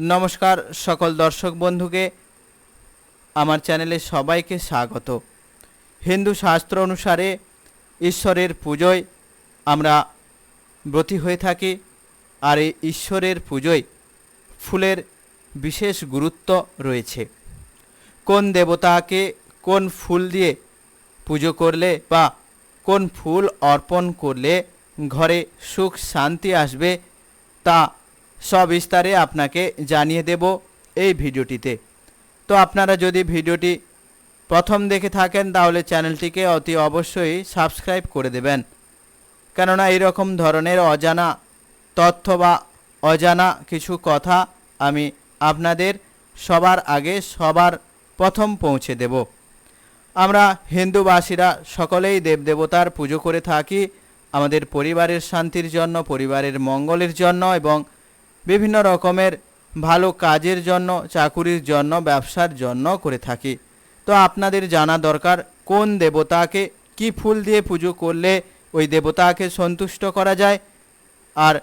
নমস্কার সকল দর্শক বন্ধুকে। আমার চ্যানেলে সবাইকে স্বাগত। হিন্দু শাস্ত্র অনুসারে ঈশ্বরের পুজোয় আমরা ব্রতী হয়ে থাকি আর এই ঈশ্বরের পুজোয় ফুলের বিশেষ গুরুত্ব রয়েছে। কোন দেবতাকে কোন ফুল দিয়ে পুজো করলে বা কোন ফুল অর্পণ করলে ঘরে সুখ শান্তি আসবে তা সবিস্তারে আপনাকে জানিয়ে দেব এই ভিডিওটিতে। তো আপনারা যদি ভিডিওটি প্রথম দেখে থাকেন, তাহলে চ্যানেলটিকে অতি অবশ্যই সাবস্ক্রাইব করে দেবেন। কেননা এরকম ধরনের অজানা তথ্য বা অজানা কিছু কথা আমি আপনাদের সবার আগে সবার প্রথম পৌঁছে দেব। আমরা হিন্দুবাসীরা সকলেই দেবদেবতার পুজো করে থাকি। আমাদের পরিবারের শান্তির জন্য, পরিবারের মঙ্গলের জন্য এবং বিভিন্ন রকমের ভালো কাজের জন্য, চাকুরির জন্য, ব্যবসার জন্য করে থাকি। তো আপনাদের জানা দরকার, কোন দেবতাকে কি ফুল দিয়ে পুজো করলে ওই দেবতাকে সন্তুষ্ট করা যায়? আর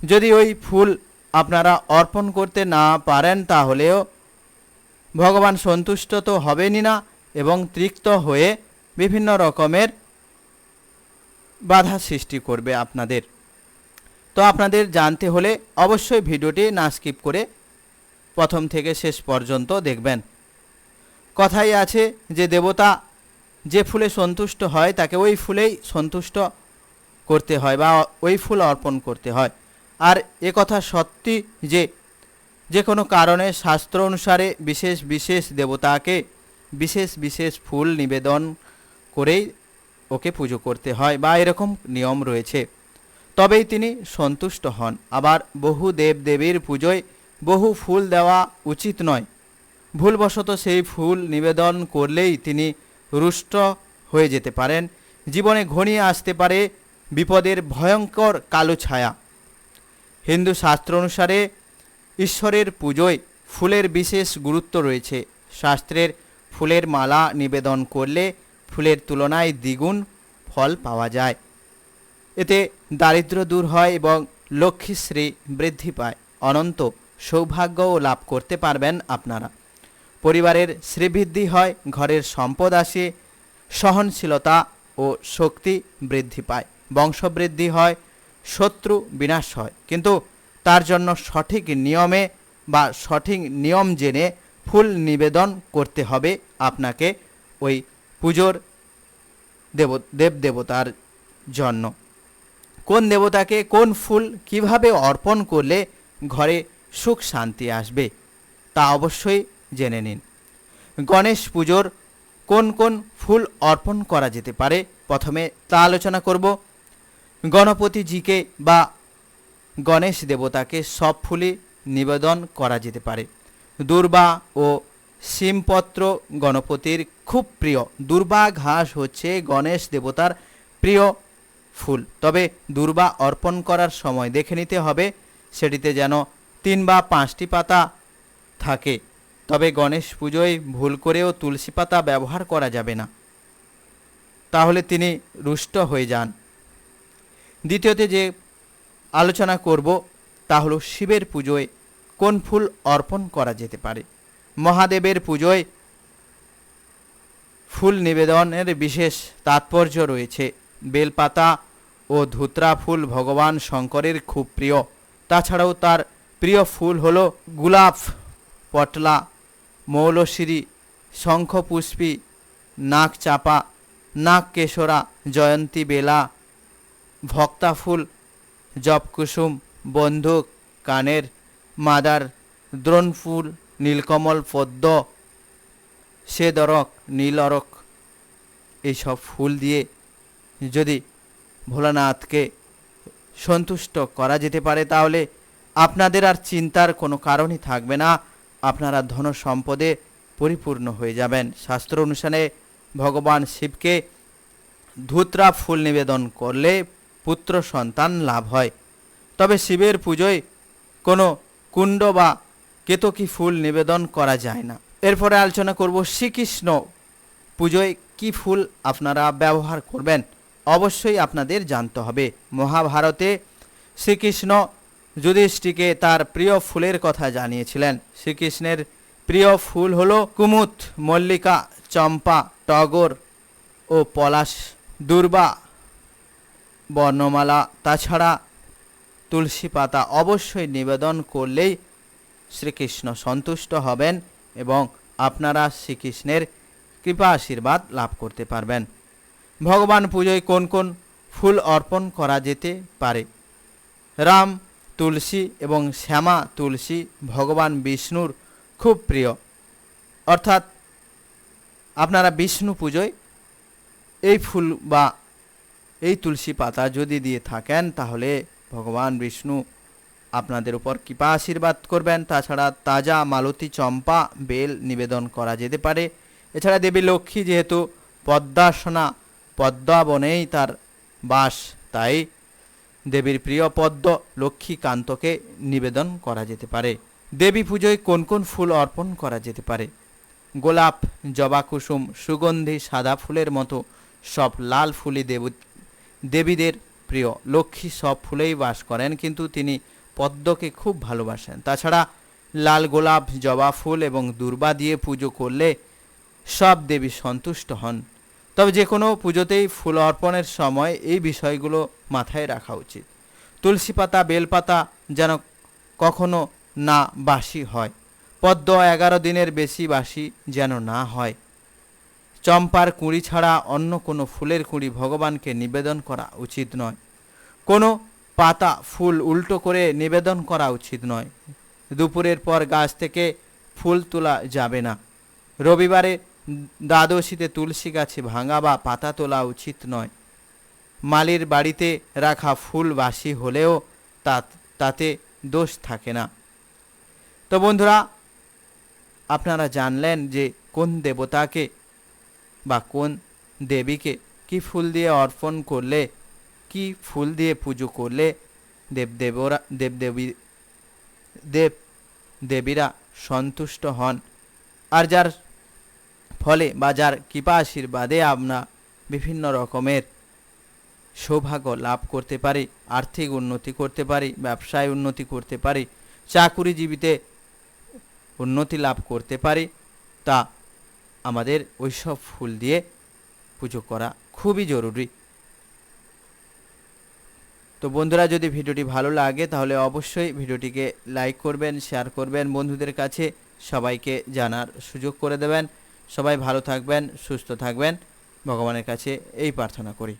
যদি ওই ফুল আপনারা অর্পণ করতে না পারেন তাহলেও ভগবান সন্তুষ্ট তো হবেনই না এবং তৃপ্ত হয়ে বিভিন্ন রকমের বাধা সৃষ্টি করবে আপনাদের। তো আপনাদের জানতে হলে অবশ্যই ভিডিওটি না স্কিপ করে প্রথম থেকে শেষ পর্যন্ত দেখবেন। কথাই আছে যে দেবতা যে ফুলে সন্তুষ্ট হয়, তাকে ওই ফুলেই সন্তুষ্ট করতে হয় বা ওই ফুল অর্পণ করতে হয়। আর এ কথা সত্যি যে যে কোনো কারণে শাস্ত্র অনুসারে বিশেষ বিশেষ দেবতাকে বিশেষ বিশেষ ফুল নিবেদন করেই ওকে পুজো করতে হয় বা এরকম নিয়ম রয়েছে। তবেই তিনি সন্তুষ্ট হন। আবার বহু দেব দেবীর পুজোয় বহু ফুল দেওয়া উচিত নয়। ভুলবশত সেই ফুল নিবেদন করলেই তিনি রুষ্ট হয়ে যেতে পারেন। জীবনে ঘনিয়ে আসতে পারে বিপদের ভয়ঙ্কর কালো ছায়া। হিন্দু শাস্ত্র অনুসারে ঈশ্বরের পুজোয় ফুলের বিশেষ গুরুত্ব রয়েছে। শাস্ত্রের ফুলের মালা নিবেদন করলে ফুলের তুলনায় দ্বিগুণ ফল পাওয়া যায়। এতে দারিদ্র দূর হয় এবং লক্ষ্মীশ্রী বৃদ্ধি পায়। অনন্ত সৌভাগ্যও লাভ করতে পারবেন আপনারা। পরিবারের শ্রীবৃদ্ধি হয়, ঘরের সম্পদ আসে, সহনশীলতা ও শক্তি বৃদ্ধি পায়। বংশবৃদ্ধি হয়, শত্রু বিনাশ হয়। কিন্তু তার জন্য সঠিক নিয়মে বা সঠিক নিয়ম জেনে ফুল নিবেদন করতে হবে আপনাকে ওই পুজোর দেব দেব, দেবতার জন্য। কোন দেবতাকে কোন ফুল কীভাবে অর্পণ করলে ঘরে সুখ শান্তি আসবে, তা অবশ্যই জেনে নিন। গণেশ পুজোর কোন কোন ফুল অর্পণ করা যেতে পারে? প্রথমে তা আলোচনা করব। গণপতিজিকে বা গণেশ দেবতাকে সব ফুলই নিবেদন করা যেতে পারে। দুর্বা ও শিমপত্র গণপতির খুব প্রিয়। দুর্বা ঘাস হচ্ছে গণেশ দেবতার প্রিয় ফুল। তবে দুর্বা অর্পণ করার সময় দেখে নিতে হবে, সেটিতে যেন তিন বা পাঁচটি পাতা থাকে। তবে গণেশ পুজোয় ভুল করেও তুলসী পাতা ব্যবহার করা যাবে না। তাহলে তিনি রুষ্ট হয়ে যান। দ্বিতীয়তে যে আলোচনা করব, তা হলো শিবের পুজোয় কোন ফুল অর্পণ করা যেতে পারে। মহাদেবের পুজোয় ফুল নিবেদনের বিশেষ তাৎপর্য রয়েছে। বেলপাতা ও ধুত্রা ফুল ভগবান শঙ্করের খুব প্রিয়। তাছাড়াও তার প্রিয় ফুল হলো গোলাপ, পটলা, মৌলশিরি, শঙ্খপুষ্পী নাক চাপা নাক কেশরা জয়ন্তী বেলা, ভক্তা ফুল, জপকুসুম, বন্দুক, কানের, মাদার দ্রোণ ফুল নীলকমল পদ্ম, সেদরক, নীলরক এইসব ফুল দিয়ে যদি ভোলানাথকে সন্তুষ্ট করা যেতে পারে, তাহলে আপনাদের আর চিন্তার কোনো কারণই থাকবে না। আপনারা ধন সম্পদে পরিপূর্ণ হয়ে যাবেন। শাস্ত্র অনুসারে ভগবান শিবকে ধুতরা ফুল নিবেদন করলে পুত্র সন্তান লাভ হয়। তবে শিবের পুজোয় কোনো কুণ্ড বা কেতকী ফুল নিবেদন করা যায় না। এরপরে আলোচনা করব শ্রীকৃষ্ণ পুজোয় কি ফুল আপনারা ব্যবহার করবেন? অবশ্যই আপনাদের জানতে হবে। মহাভারতে শ্রীকৃষ্ণ যুধিষ্ঠিকে তার প্রিয় ফুলের কথা জানিয়েছিলেন। শ্রীকৃষ্ণের প্রিয় ফুল হলো কুমুদ, মল্লিকা, চম্পা, টগর ও পলাশ, দুর্বা, বর্ণমালা, তাছাড়া তুলসী পাতা অবশ্যই নিবেদন করলেই শ্রীকৃষ্ণ সন্তুষ্ট হবেন এবং আপনারা শ্রীকৃষ্ণের কৃপা আশীর্বাদ লাভ করতে পারবেন। ভগবান পুজোয় কোন কোন ফুল অর্পণ করা যেতে পারে? রাম, তুলসী এবং শ্যামা তুলসী ভগবান বিষ্ণুর খুব প্রিয়। অর্থাৎ আপনারা বিষ্ণু পুজোয় এই ফুল বা এই তুলসী পাতা যদি দিয়ে থাকেন, তাহলে ভগবান বিষ্ণু আপনাদের উপর কৃপা আশীর্বাদ করবেন। তাছাড়া তাজা মালতী চম্পা বেল নিবেদন করা যেতে পারে। এছাড়া দেবী লক্ষ্মী যেহেতু পদ্মাসনা পদ্মাবনেই তার বাস। তাই দেবীর প্রিয় পদ্ম লক্ষ্মীকান্তকে নিবেদন করা যেতে পারে। দেবী পুজোয় কোন কোন ফুল অর্পণ করা যেতে পারে? গোলাপ, জবা কুসুম, সুগন্ধি, সাদা ফুলের মতো সব লাল ফুলই দেব দেবীদের প্রিয়। লক্ষ্মী সব ফুলেই বাস করেন, কিন্তু তিনি পদ্মকে খুব ভালোবাসেন। তাছাড়া লাল গোলাপ, জবা ফুল এবং দুর্বা দিয়ে পুজো করলে সব দেবী সন্তুষ্ট হন। তবে যে কোনো পুজোতেই ফুল অর্পণের সময় এই বিষয়গুলো মাথায় রাখা উচিত। তুলসী পাতা বেলপাতা যেন কখনো না বাসি হয়। পদ্ম এগারো দিনের বেশি বাসি যেন না হয়। চম্পার কুঁড়ি ছাড়া অন্য কোনো ফুলের কুঁড়ি ভগবানকে নিবেদন করা উচিত নয়। কোনো পাতা, ফুল উল্টো করে নিবেদন করা উচিত নয়। দুপুরের পর গাছ থেকে ফুল তোলা যাবে না। রবিবারে দ্বাদশীতে তুলসী গাছে ভাঙা বা পাতা তোলা উচিত নয়। মালির বাড়িতে রাখা ফুল বাসি হলেও তা, তাতে দোষ থাকে না। তো বন্ধুরা, আপনারা জানলেন যে কোন দেবতাকে বা কোন দেবীকে কি ফুল দিয়ে অর্পণ করলে, কি ফুল দিয়ে পুজো করলে দেবদেবরা দেবদেবী দেব দেবীরা সন্তুষ্ট হন? আর যার ফলে বাজার কৃপা আশীর্বাদে আমরা বিভিন্ন রকমের সৌভাগ্য লাভ করতে পারি, আর্থিক উন্নতি করতে পারি, ব্যবসায় উন্নতি করতে পারি, চাকুরিজীবীতে উন্নতি লাভ করতে পারি। তা আমাদের ওইসব ফুল দিয়ে পুজো করা খুবই জরুরি। তো বন্ধুরা, যদি ভিডিওটি ভালো লাগে, তাহলে অবশ্যই ভিডিওটিকে লাইক করবেন, শেয়ার করবেন। বন্ধুদের কাছে সবাইকে জানার সুযোগ করে দেবেন। সবাই ভালো থাকবেন সুস্থ থাকবেন। ভগবানের কাছে এই প্রার্থনা করি।